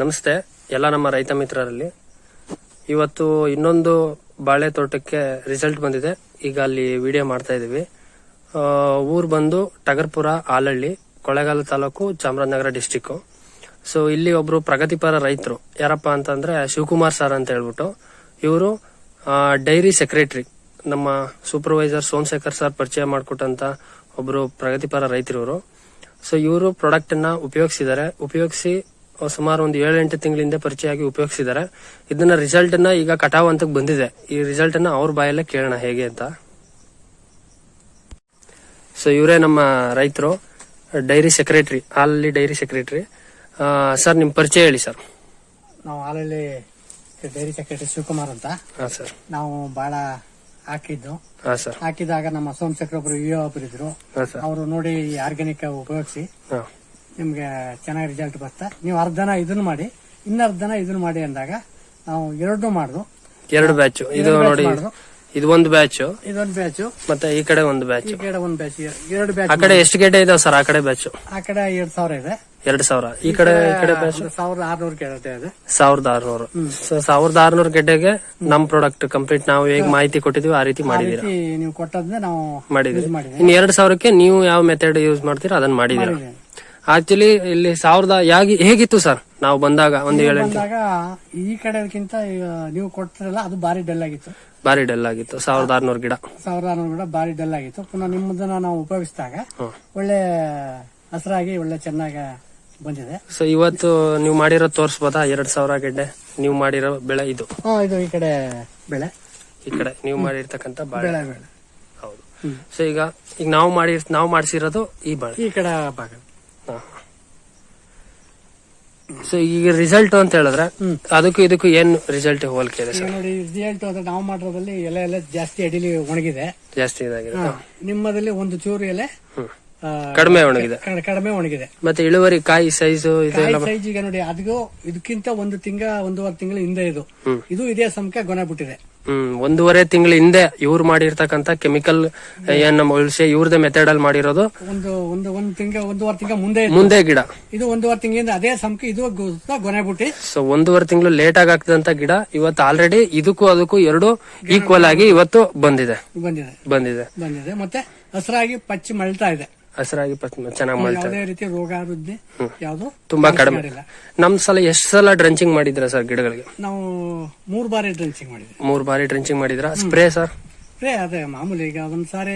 ನಮಸ್ತೆ. ಎಲ್ಲ ನಮ್ಮ ರೈತ ಮಿತ್ರರಲ್ಲಿ. ಇವತ್ತು ಇನ್ನೊಂದು ಬಾಳೆ ತೋಟಕ್ಕೆ ರಿಸಲ್ಟ್ ಬಂದಿದೆ. ಈಗ ಅಲ್ಲಿ ವಿಡಿಯೋ ಮಾಡ್ತಾ ಇದೀವಿ ಆ, ಊರು ಬಂದು ಟಗರ್ಪುರ ಆಲಹಳ್ಳಿ ಕೊಳೆಗಾಲ ತಾಲೂಕು ಚಾಮರಾಜನಗರ ಡಿಸ್ಟಿಕ್ಕು ಸೊ ಇಲ್ಲಿ ಒಬ್ರು ಪ್ರಗತಿಪರ ರೈತರು. ಯಾರಪ್ಪ ಅಂತಂದ್ರೆ ಶಿವಕುಮಾರ್ ಸರ್ ಅಂತ ಹೇಳ್ಬಿಟ್ಟು. ಇವರು ಡೈರಿ ಸೆಕ್ರೆಟರಿ ನಮ್ಮ ಸೂಪರ್ವೈಸರ್ ಸೋಮಶೇಖರ್ ಸರ್ ಪರಿಚಯ ಮಾಡಿಕೊಟ್ಟಂತ ಒಬ್ರು ಪ್ರಗತಿಪರ ರೈತರು ಸೊ ಇವರು ಪ್ರಾಡಕ್ಟ್ ಅನ್ನ ಉಪಯೋಗಿಸಿದ್ದಾರೆ. ಉಪಯೋಗಿಸಿ ಸುಮಾರು ಒಂದು ಏಳೆಂಟು ತಿಂಗಳಿಂದ ಪರಿಚಯ ಆಗಿ ಉಪಯೋಗಿಸಿದ್ದಾರೆ. ಇದನ್ನ ರಿಸಲ್ಟ್ ಅನ್ನ ಈಗ ಕಟಾವ್ ಅಂತ ಬಂದಿದೆ. ಈ ರಿಸಲ್ಟ್ ಅನ್ನ ಅವ್ರ ಬಾಯಲ್ಲೇ ಕೇಳೋಣ ಹೇಗೆ ಅಂತ. ಸೊ ಇವರೇ ನಮ್ಮ ರೈತರು ಡೈರಿ ಸೆಕ್ರೆಟರಿ ಹಾಲಲ್ಲಿ ಡೈರಿ ಸೆಕ್ರೆಟರಿ. ಸರ್ ನಿಮ್ ಪರಿಚಯ ಹೇಳಿ ಸರ್. ನಾವು ಹಾಲಲ್ಲಿ ಡೈರಿ ಸೆಕ್ರೆಟರಿ ಶಿವಕುಮಾರ್ ಅಂತ. ಹಾ ಸರ್. ನಾವು ಬಾಳ ಹಾಕಿದ್ದು. ಹಾ ಸರ್. ಹಾಕಿದಾಗ ನಮ್ಮ ಸೋಮಶೇಖರ್ ಒಬ್ರು ವಿ ಒಬ್ರು ಇದ್ರು. ಅವರು ನೋಡಿ ಆರ್ಗ್ಯಾನಿಕ್ ಉಪಯೋಗಿಸಿ. ಹಾ. ನಿಮ್ಗೆ ಚೆನ್ನಾಗಿ ರಿಸಲ್ಟ್ ಬರ್ತ ನೀವು ಅರ್ಧ ದನ ಇದನ್ನ ಮಾಡಿ ಇನ್ನ ಅರ್ಧ ದನ ಇದನ್ನ ಮಾಡಿ ಅಂದಾಗ ನಾವು ಎರಡು ಮಾಡುದು. ಎರಡು ಬ್ಯಾಚ್ ಇದು ನೋಡಿ. ಇದು ಒಂದು ಬ್ಯಾಚ್ ಇದೊಂದು ಬ್ಯಾಚ್ ಮತ್ತೆ ಈ ಕಡೆ ಒಂದು ಬ್ಯಾಚ್ ಈ ಕಡೆ ಒಂದು ಬ್ಯಾಚ್ ಎರಡು ಬ್ಯಾಚ್ ಆ ಕಡೆ ಎಷ್ಟು ಗೆಡ್ಡೆ ಇದಾವೆ ಸರ್ ಆ ಕಡೆ ಬ್ಯಾಚ್ ಆ ಕಡೆ ಎರಡ್ ಸಾವಿರ ಇದೆ. ಎರಡ್ ಸಾವಿರ. ಈ ಕಡೆ ಈ ಕಡೆ ಬ್ಯಾಚ್ ಸಾವಿರದ ಆರ್ನೂರು ಕೇಳುತ್ತೆ ಇದೆ ಸಾವಿರದ ಆರ್ನೂರು. ಸೊ ಸಾವಿರದ ಆರ್ನೂರು ಗೆಡ್ಡೆಗೆ ನಮ್ ಪ್ರಾಡಕ್ಟ್ ಕಂಪ್ಲೀಟ್ ನಾವು ಹೇಗ್ ಮಾಹಿತಿ ಕೊಟ್ಟಿದೀವಿ ಆ ರೀತಿ ಮಾಡಿದೀರ? ನೀವು ಕೊಟ್ಟದ್ನ ನಾವು ಮಾಡಿದೀವಿ ಇನ್ನು ಎರಡ್ ಸಾವಿರಕ್ಕೆ ನೀವು ಯಾವ ಮೆಥಡ್ ಯೂಸ್ ಮಾಡ್ತೀರಾ ಅದನ್ನ ಮಾಡಿದೀರಾ? ಆಕ್ಚುಲಿ ಇಲ್ಲಿ ಸಾವಿರದ ಯಾಗಿ ಹೇಗಿತ್ತು ಸರ್? ನಾವು ಬಂದಾಗ ಒಂದು ಏಳು ಬಂದಾಗ ಈ ಕಡೆಗಿಂತ ನೀವು ಕೊಡ್ತಿರಲ್ಲ ಅದು ಬಾರಿ ಡಲ್ ಆಗಿತ್ತು. ಬಾರಿ ಡಲ್ ಆಗಿತ್ತು. ಸಾವಿರದ ಆರ್ನೂರು ಗಿಡ. ಸಾವಿರದ ಆರ್ನೂರು ಗಿಡ ಬಾರಿ ಡಲ್ ಆಗಿತ್ತು. ಪುನಃ ನಿಮ್ಮದನ್ನ ನಾವು ಉಪಯೋಗಿಸಿದಾಗ ಒಳ್ಳೆ ಹಸಿರಾಗಿ ಒಳ್ಳೆ ಚೆನ್ನಾಗಿ ಬಂದಿದೆ. ಸೊ ಇವತ್ತು ನೀವು ಮಾಡಿರೋ ತೋರ್ಸ್ಬೋದಾ? ಎರಡ್ ಸಾವಿರ ಗೆಡ್ಡೆ ನೀವು ಮಾಡಿರೋ ಬೆಳೆ ಇದು. ಇದು ಈ ಕಡೆ ಬೆಳೆ. ಈ ಕಡೆ ನೀವು ಮಾಡಿರ್ತಕ್ಕಂತ ಬಾಳೆ ಬೆಳೆ. ಹೌದು. ಸೊ ಈಗ ಈಗ ನಾವು ಮಾಡಿ ನಾವು ಮಾಡಿಸಿರೋದು ಈ ಬಾಳೆ ಈ ಕಡೆ ಭಾಗ ಸೊ ಈಗ ರಿಸಲ್ಟ್ ಅಂತ ಹೇಳಿದ್ರೆ. ಅದಕ್ಕೂ ಇದಕ್ಕೂ ಏನ್ ರಿಸಲ್ಟ್ ಹೋಲಿಕೆ ಇದೆ ಈಗ ಸರ್ ನೋಡಿ ರಿಸಲ್ಟ್ ಅಂದ್ರೆ ನಾವು ಮಾಡೋದ್ರಲ್ಲಿ ಎಲೆ ಎಲ್ಲ ಜಾಸ್ತಿ ಅಡಿಲಿ ಒಣಗಿದೆ ಜಾಸ್ತಿ ಇದಾಗಿದೆ. ನಿಮ್ಮದಲ್ಲಿ ಒಂದು ಚೂರು ಎಲೆ ಕಡಿಮೆ ಒಣಗಿದೆ. ಕಡ- ಕಡಿಮೆ ಒಣಗಿದೆ. ಮತ್ತೆ ಇಳುವರಿ ಕಾಯಿ ಸೈಜ್ ಇದು ಸೈಜ್ ಈಗ ನೋಡಿ ಅದಕ್ಕೂ ಇದಕ್ಕಿಂತ ಒಂದು ತಿಂಗಳ ಒಂದೂವರೆ ತಿಂಗಳ ಹಿಂದೆ ಇದು. ಇದು ಇದೇ ಸಮಕ ಗೊನೆ ಬಿಟ್ಟಿದೆ. ಹ್ಮ್ ಒಂದೂವರೆ ತಿಂಗಳ ಹಿಂದೆ ಇವ್ರು ಮಾಡಿರ್ತಕ್ಕಂತ ಕೆಮಿಕಲ್ ಏನ್ ನಮ್ಮ ಉಳಿಸಿ ಇವ್ರದೇ ಮೆಥಡ್ ಅಲ್ಲಿ ಮಾಡಿರೋದು. ಒಂದು ಒಂದು ಒಂದು ತಿಂಗ ಒಂದೂವರೆ ತಿಂಗ ಮುಂದೆ ಇತ್ತು. ಮುಂದೆ ಗಿಡ. ಇದು ಒಂದೂವರೆ ತಿಂಗಳಿಂದ ಅದೇ ಸಮಕ ಇದು ಗು- ಗೊನೆ ಬಿಟ್ಟಿ. ಸೊ ಒಂದೂವರೆ ತಿಂಗಳು ಲೇಟ್ ಆಗಿ ಆಗ್ತದಂತ ಗಿಡ. ಇವತ್ತು ಆಲ್ರೆಡಿ ಇದಕ್ಕೂ ಅದಕ್ಕೂ ಎರಡು ಈಕ್ವಲ್ ಆಗಿ ಇವತ್ತು ಬಂದಿದೆ. ಬಂದಿದೆ. ಬಂದಿದೆ. ಬಂದಿದೆ. ಮತ್ತೆ ಹಸಿರಾಗಿ ಪಚ್ಚಿ ಮಳ್ತಾ ಇದೆ. ಹಸಿರಾಗಿ ಚೆನ್ನಾಗಿ ಮಾಡ್ತಾರೆ ಯಾವುದೇ ರೀತಿ ರೋಗ ವೃದ್ಧಿ ಯಾವುದು ತುಂಬಾ ಕಡಿಮೆ. ನಮ್ ಸಲ ಎಷ್ಟ್ ಸಲ ಡ್ರಂಚಿಂಗ್ ಮಾಡಿದ್ರ ಸರ್ ಗಿಡಗಳಿಗೆ? ನಾವು ಮೂರ್ ಬಾರಿ ಡ್ರೆಂಚಿಂಗ್ ಮಾಡಿದ್ವಿ. ಮೂರ್ ಬಾರಿ ಡ್ರಂಚಿಂಗ್ ಮಾಡಿದ್ರ? Spray sir? ಸ್ಪ್ರೇ ಅದೇ ಮಾಮೂಲಿ ಈಗ ಒಂದ್ ಸಾರಿ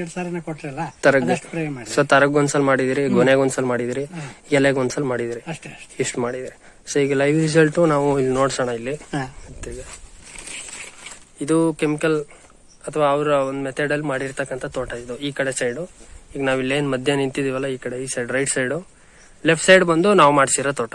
ಎರಡ್ ಸಾರಿನ ಕೊಟ್ರಲ್ಲ ತರಗ್ ಸ್ಪ್ರೇ ಮಾಡಿ ಸೊ ತರಗ್ ಒಂದ್ಸಲ ಮಾಡಿದಿರಿ ಗೊನೆಗ್ ಒಂದ್ಸಲ ಮಾಡಿದಿರಿ ಎಲೆಗ್ ಒಂದ್ಸಲ ಮಾಡಿದಿರಿ. ಅಷ್ಟೇ ಅಷ್ಟೇ. ಇಷ್ಟು ಮಾಡಿದಿರಿ. ಸೊ ಈಗ ಲೈವ್ ರಿಸಲ್ಟ್ ನಾವು ಇಲ್ಲಿ ನೋಡ್ಸೋಣ ಇಲ್ಲಿ. ಇದು ಕೆಮಿಕಲ್ ಅಥವಾ ಅವರ ಒಂದು ಮೆಥಡ್ ಅಲ್ಲಿ ಮಾಡಿರ್ತಕ್ಕಂಥ ತೋಟ ಇದು ಈ ಕಡೆ ಸೈಡು ಈಗ ನಾವ್ ಇಲ್ಲೇನ್ ಮಧ್ಯ ನಿಂತಿದೀವಲ್ಲ ಈ ಕಡೆ, ಈ side right side left side ಬಂದು ನಾವು ಮಾಡ್ಸಿರೋ ತೋಟ.